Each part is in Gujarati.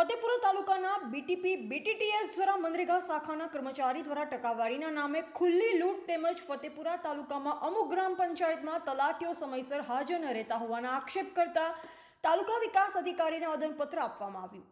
ફતેપુરા તાલુકાના બીટીપી બીટીટીએસ દ્વારા મનરેગા શાખાના કર્મચારી દ્વારા ટકાવારીના નામે ખુલ્લી લૂંટ તેમજ ફતેપુરા તાલુકામાં અમુક ગ્રામ પંચાયતમાં તલાટીઓ સમયસર હાજર ન રહેતા હોવાના આક્ષેપ કરતા તાલુકા વિકાસ અધિકારીને આવેદનપત્ર આપવામાં આવ્યું.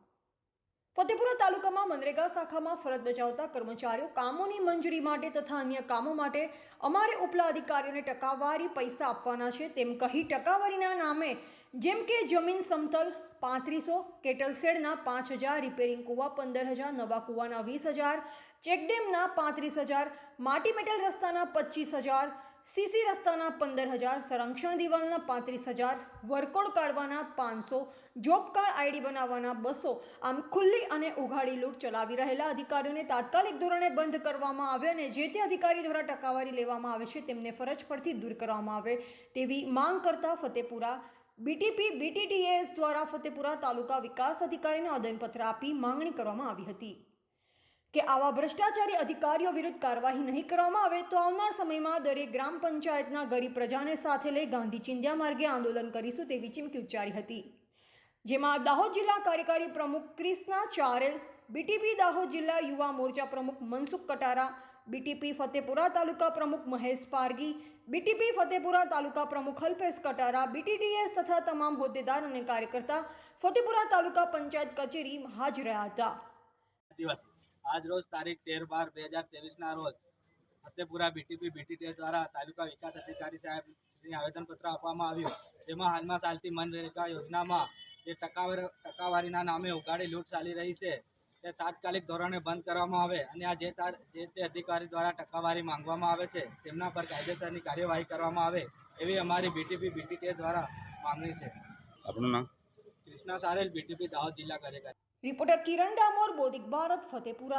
ફતેપુરા તાલુકામાં મનરેગા શાખામાં ફરજ બજાવતા કર્મચારીઓ કામોની મંજૂરી માટે તથા અન્ય કામો માટે અમારે ઉપલા અધિકારીઓને ટકાવારી પૈસા આપવાના છે તેમ કહી ટકાવારીના નામે જેમ કે જમીન સમતલ પાંત્રીસો, કેટલ શેડના પાંચ હજાર, રિપેરિંગ કૂવા પંદર હજાર, નવા કૂવાના વીસ હજાર ચેકડેમના પાંત્રીસ હજાર, માટી મેટલ રસ્તાના પચીસ હજાર, સીસી રસ્તાના પંદર હજાર, સંરક્ષણ દિવાલના પાંત્રીસ હજાર, વર્કોડ કાઢવાના પાંચસો, જોબ કાર્ડ આઈડી બનાવવાના બસો, આમ ખુલ્લી અને ઉઘાડી લૂંટ ચલાવી રહેલા અધિકારીઓને તાત્કાલિક ધોરણે બંધ કરવામાં આવે અને જે તે અધિકારી દ્વારા ટકાવારી લેવામાં આવે છે તેમને ફરજ પરથી દૂર કરવામાં આવે તેવી માંગ કરતા ફતેપુરા બીટીપી બીટીટીએસ દ્વારા ફતેપુરા તાલુકા વિકાસ અધિકારીને આવેદનપત્ર આપી માંગણી કરવામાં આવી હતી કે આવા ભ્રષ્ટાચારી અધિકારીઓ વિરુદ્ધ કાર્યવાહી નહીં કરવામાં આવે તો આવનાર સમયમાં દરેક ગ્રામ પંચાયતના ગરીબ પ્રજાને સાથે લઈ ગાંધી ચિંધ્યા માર્ગે આંદોલન કરીશું તેવી ચીમકી ઉચ્ચારી હતી. જેમાં દાહોદ જિલ્લા કાર્યકારી પ્રમુખ ક્રિષ્ના ચારેલ, બીટીપી દાહોદ જિલ્લા યુવા મોરચા પ્રમુખ મનસુખ કટારા બીટીપી ફતેપુરા તાલુકા પ્રમુખ મહેશ પારગી, બીટીપી ફતેપુરા તાલુકા પ્રમુખ અલ્પેશ કટારા બીટીટીએસ તથા તમામ હોદ્દેદાર અને કાર્યકર્તા ફતેપુરા તાલુકા પંચાયત કચેરી હાજર રહ્યા હતા. આજ રોજ તારીખ તેર બાર બે હજાર તેવીસના રોજ ફતેપુરા બીટીપી બીટીટી દ્વારા તાલુકા વિકાસ અધિકારી સાહેબ શ્રી આવેદનપત્ર આપવામાં આવ્યું. તેમાં હાલમાં ચાલતી મનરેગા યોજનામાં જે ટકાવાર ટકાવારીના નામે ઉગાડી લૂંટ ચાલી રહી છે તે તાત્કાલિક ધોરણે બંધ કરવામાં આવે અને આ જે તાર જે તે અધિકારી દ્વારા ટકાવારી માંગવામાં આવે છે તેમના પર કાયદેસરની કાર્યવાહી કરવામાં આવે એવી અમારી બીટીપી બીટીટી દ્વારા માંગણી છે. આપણું નામ? કૃષ્ણા સારેલ બીટીપી દાહોદ જિલ્લા કાર્યકારી. રિપોર્ટર કિરણ ડામોર બોધિક ભારત ફતેપુરા.